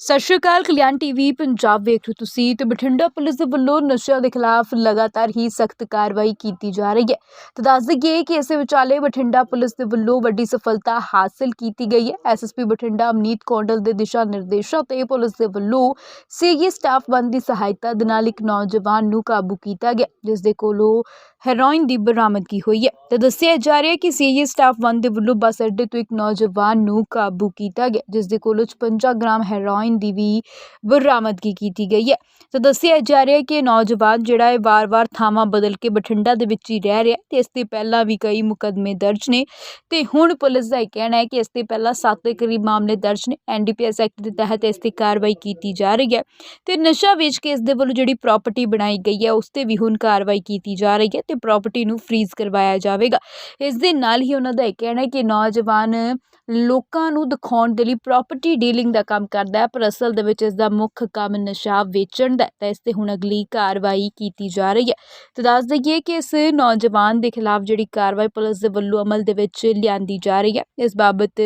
ਸਤਿ ਸ਼੍ਰੀ ਅਕਾਲ, ਕਲਿਆਣ ਟੀਵੀ, ਪੰਜਾਬ ਵੇਖ ਰਹੇ ਹੋ ਤੁਸੀਂ ਤੇ ਬਠਿੰਡਾ ਪੁਲਿਸ ਦੇ ਵੱਲੋਂ ਨਸ਼ਿਆਂ ਦੇ ਖਿਲਾਫ ਲਗਾਤਾਰ ਹੀ ਸਖਤ ਕਾਰਵਾਈ ਕੀਤੀ ਜਾ ਰਹੀ ਹੈ। ਤੇ ਦੱਸ ਦਈਏ ਕਿ ਇਸੇ ਵਿਚਾਲੇ ਬਠਿੰਡਾ ਪੁਲਿਸ ਦੇ ਵੱਲੋਂ ਵੱਡੀ ਸਫਲਤਾ ਹਾਸਲ ਕੀਤੀ ਗਈ ਹੈ। ਐਸਐਸਪੀ ਬਠਿੰਡਾ ਅਮਨੀਤ ਕੌਂਡਲ ਦੇ ਦਿਸ਼ਾ ਨਿਰਦੇਸ਼ਾਂ ਤੇ ਪੁਲਿਸ ਦੇ ਵੱਲੋਂ ਸੀਏ ਸਟਾਫ ਬੰਦ ਦੀ ਸਹਾਇਤਾ ਦੇ ਨਾਲ ਇੱਕ ਨੌਜਵਾਨ ਨੂੰ ਕਾਬੂ ਕੀਤਾ ਗਿਆ, ਜਿਸ ਦੇ ਕੋਲੋਂ ਹੈਰੋਇਨ ਦੀ ਬਰਾਮਦਗੀ ਹੋਈ ਹੈ। ਤੇ ਦੱਸਿਆ ਜਾ ਰਿਹਾ ਹੈ ਕਿ ਸੀਏ ਸਟਾਫ ਬੰਦ ਦੇ ਵੱਲੋਂ ਬੱਸ ਅੱਡੇ ਤੋਂ ਇੱਕ ਨੌਜਵਾਨ ਨੂੰ ਕਾਬੂ ਕੀਤਾ ਗਿਆ, ਜਿਸ ਦੇ ਕੋਲੋਂ 55 ਗ੍ਰਾਮ ਹੈਰੋਇਨ ਦੀ ਵੀ ਬਰਾਮਦਗੀ ਕੀਤੀ ਗਈ ਹੈ। ਤੇ ਦੱਸਿਆ ਜਾ ਰਿਹਾ ਹੈ ਕਿ ਨੌਜਵਾਨ ਜਿਹੜਾ ਹੈ ਵਾਰ-ਵਾਰ ਥਾਵਾਂ ਬਦਲ ਕੇ ਬਠਿੰਡਾ ਦੇ ਵਿੱਚ ਹੀ ਰਹਿ ਰਿਹਾ ਹੈ ਤੇ ਇਸ ਤੇ ਪਹਿਲਾਂ ਵੀ ਕਈ ਮੁਕੱਦਮੇ ਦਰਜ ਨੇ ਤੇ ਹੁਣ ਪੁਲਿਸ ਦਾ ਇਹ ਕਹਿਣਾ ਹੈ ਕਿ ਇਸ ਤੇ ਪਹਿਲਾਂ 7 ਦੇ ਕਰੀਬ ਮਾਮਲੇ ਦਰਜ ਨੇ। ਐਨਡੀਪੀਐਸ ਐਕਟ ਦੇ ਤਹਿਤ ਇਸ ਤੇ ਕਾਰਵਾਈ ਕੀਤੀ ਜਾ ਰਹੀ ਹੈ ਤੇ ਨਸ਼ਾ ਵੇਚ ਕੇ ਇਸ ਦੇ ਵੱਲੋਂ ਜਿਹੜੀ ਪ੍ਰਾਪਰਟੀ ਬਣਾਈ ਗਈ ਹੈ ਉਸ ਤੇ ਵੀ ਹੁਣ ਕਾਰਵਾਈ ਕੀਤੀ ਜਾ ਰਹੀ ਹੈ ਤੇ ਪ੍ਰਾਪਰਟੀ ਨੂੰ ਫ੍ਰੀਜ਼ ਕਰਵਾਇਆ ਜਾਵੇਗਾ। ਇਸ ਦੇ ਨਾਲ ਹੀ ਉਹਨਾਂ ਦਾ ਇਹ ਕਹਿਣਾ ਹੈ ਕਿ ਨੌਜਵਾਨ ਲੋਕਾਂ ਨੂੰ ਦਿਖਾਉਣ ਦੇ ਲਈ ਪ੍ਰਾਪਰਟੀ ਡੀਲਿੰਗ ਦਾ ਕੰਮ ਕਰਦਾ ਹੈ। ਪਰ ਅਸਲ ਦੇ ਵਿੱਚ ਇਸ ਦਾ ਮੁੱਖ ਕੰਮ ਨਸ਼ਾ ਵੇਚਣ ਦਾ ਤਾਂ ਇਸ ਤੇ ਹੁਣ ਅਗਲੀ ਕਾਰਵਾਈ ਕੀਤੀ ਜਾ ਰਹੀ ਹੈ। ਤੇ ਦੱਸ ਦਈਏ ਕਿ ਇਸ ਨੌਜਵਾਨ ਦੇ ਖਿਲਾਫ ਜਿਹੜੀ ਕਾਰਵਾਈ ਪੁਲਿਸ ਦੇ ਵੱਲੋਂ ਅਮਲ ਦੇ ਵਿੱਚ ਲਿਆਂਦੀ ਜਾ ਰਹੀ ਹੈ। ਇਸ ਬਾਬਤ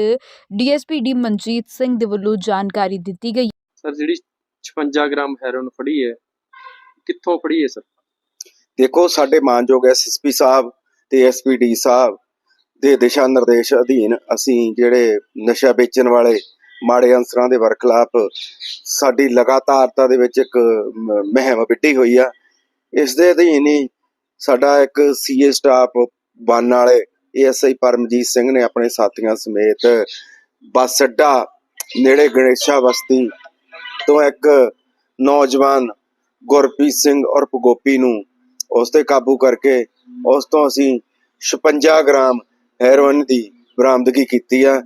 ਡੀਐਸਪੀ ਡੀ ਮਨਜੀਤ ਸਿੰਘ ਦੇ ਵੱਲੋਂ ਜਾਣਕਾਰੀ ਦਿੱਤੀ ਗਈ ਸਰ ਜਿਹੜੀ 56 ਗ੍ਰਾਮ ਹੈਰੋਨ ਫੜੀ ਹੈ ਕਿੱਥੋਂ ਫੜੀ ਹੈ ਸਰ? ਦੇਖੋ ਸਾਡੇ ਮਾਨਯੋਗ ਐਸਐਸਪੀ ਸਾਹਿਬ ਤੇ ਐਸਪੀਡੀ ਸਾਹਿਬ ਦੇ ਦਿਸ਼ਾ ਨਿਰਦੇਸ਼ ਅਧੀਨ ਅਸੀਂ ਜਿਹੜੇ ਨਸ਼ਾ ਵੇਚਣ ਵਾਲੇ ਮਾੜੇ ਅੰਸਰਾਂ ਦੇ ਵਰਖਲਾਫ ਸਾਡੀ ਲਗਾਤਾਰਤਾ ਦੇ ਵਿੱਚ ਇੱਕ ਮ- ਮੁਹਿੰਮ ਹੋਈ ਆ। ਇਸ ਦੇ ਅਧੀਨ ਹੀ ਸਾਡਾ ਇੱਕ ਸੀਏ ਸਟਾਫ ਬਨ ਵਾਲੇ ਏਐਸਆਈ ਪਰਮਜੀਤ ਸਿੰਘ ਨੇ ਆਪਣੇ ਸਾਥੀਆਂ ਸਮੇਤ ਬੱਸ ਅੱਡਾ ਨੇੜੇ ਗਣੇਸ਼ਾ ਬਸਤੀ ਤੋਂ ਇੱਕ ਨੌਜਵਾਨ ਗੁਰਪ੍ਰੀਤ ਸਿੰਘ ਉਰਫ ਗੋਪੀ ਨੂੰ ਉਸ ਤੇ ਕਾਬੂ ਕਰਕੇ ਉਸ ਤੋਂ ਅਸੀਂ 56 ਗ੍ਰਾਮ ਹੈਰੋਇਨ ਦੀ ਬਰਾਮਦਗੀ ਕੀਤੀ ਆ,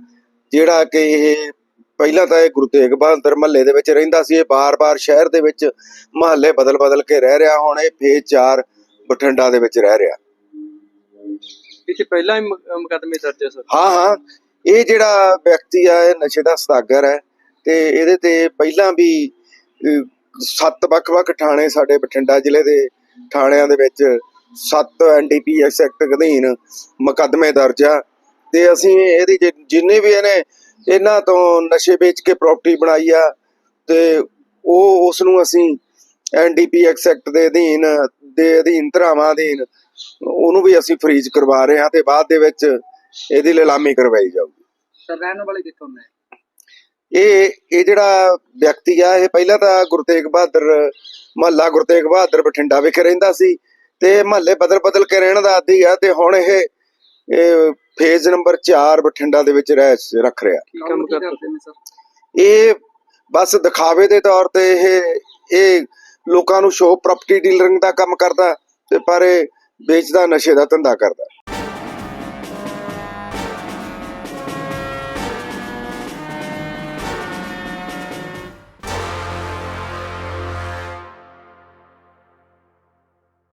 ਜਿਹੜਾ ਕਿ ਇਹ ਪਹਿਲਾਂ ਤਾਂ ਇਹ ਗੁਰੂ ਤੇਗ ਬਹਾਦਰ ਮਹੱਲੇ ਦੇ ਵਿੱਚ ਰਹਿੰਦਾ ਸੀ ਇਹ ਬਾਰ-ਬਾਰ ਸ਼ਹਿਰ ਦੇ ਵਿੱਚ ਮਹੱਲੇ ਬਦਲ-ਬਦਲ ਕੇ ਰਹਿ ਰਿਹਾ ਹੁਣ ਇਹ ਫੇਜ਼ 4 ਬਠਿੰਡਾ ਦੇ ਵਿੱਚ ਰਹਿ ਰਿਹਾ। 'ਚ ਪਹਿਲਾਂ ਹੀ ਮੁਕ- ਮੁਕੱਦਮੇ ਦਰਜ ਹੈ ਸਰ। ਹਾਂ ਹਾਂ ਇਹ ਜਿਹੜਾ ਵਿਅਕਤੀ ਆ ਇਹ ਨਸ਼ੇ ਦਾ ਸਦਾਗਰ ਹੈ ਤੇ ਇਹਦੇ ਤੇ ਪਹਿਲਾਂ ਵੀ ਸੱਤ ਵੱਖ-ਵੱਖ ਥਾਣੇ ਸਾਡੇ ਬਠਿੰਡਾ ਜ਼ਿਲ੍ਹੇ ਦੇ ਥਾਣਿਆਂ ਦੇ ਵਿੱਚ ਸੱਤ ਐਨਡੀਪੀਐਸ ਐਕਟ ਅਧੀਨ ਮੁਕੱਦਮੇ ਦਰਜ ਆ ਤੇ ਅਸੀਂ ਇਹਦੀ ਜਿੰਨੇ ਵੀ ਇਹਨੇ ਇਹਨਾਂ ਤੋਂ ਨਸ਼ੇ ਵੇਚ ਕੇ ਪ੍ਰਾਪਰਟੀ ਬਣਾਈ ਆ ਤੇ ਉਹ ਉਸ ਨੂੰ ਅਸੀਂ ਐਨਡੀਪੀਐਕਸ ਐਕਟ ਦੇ ਅਧੀਨ ਦੇ ਅਧੀਨ ਧਰਾਵਾਂ ਅਧੀਨ ਉਹਨੂੰ ਵੀ ਅਸੀਂ ਫਰੀਜ਼ ਕਰਵਾ ਰਹੇ ਹਾਂ ਤੇ ਬਾਅਦ ਦੇ ਵਿੱਚ ਇਹਦੀ ਲਿਲਾਮੀ ਕਰਵਾਈ ਜਾਊਗੀ। ਸਰ ਰਹਿਣ ਵਾਲੇ ਕਿੱਥੋਂ ਨੇ? ਇਹ ਇਹ ਜਿਹੜਾ ਵਿਅਕਤੀ ਆ ਇਹ ਪਹਿਲਾਂ ਤਾਂ ਗੁਰੂ ਤੇਗ ਬਹਾਦਰ ਮਹੱਲਾ ਗੁਰੂ ਤੇਗ ਬਹਾਦਰ ਬਠਿੰਡਾ ਵਿਖੇ ਰਹਿੰਦਾ ਸੀ ਤੇ ਮਹੱਲੇ ਬਦਲ ਬਦਲ ਕੇ ਰਹਿਣ ਦਾ ਆਦੀ ਆ ਤੇ ਹੁਣ ਇਹ ਫੇਜ਼ ਨੰਬਰ 4 ਬਠਿੰਡਾ ਦੇ ਵਿੱਚ ਰਹਿ ਰੱਖ ਰਿਹਾ। ਕੀ ਕੰਮ ਕਰਦੇ ਨੇ ਸਰ? ਇਹ ਬਸ ਦਿਖਾਵੇ ਦੇ ਤੌਰ ਤੇ ਇਹ ਇਹ ਲੋਕਾਂ ਨੂੰ ਸ਼ੋਅ ਪ੍ਰਾਪਰਟੀ ਡੀਲਰਿੰਗ ਦਾ ਕੰਮ ਕਰਦਾ ਤੇ ਪਰ ਇਹ ਵੇਚਦਾ ਨਸ਼ੇ ਦਾ ਧੰਦਾ ਕਰਦਾ।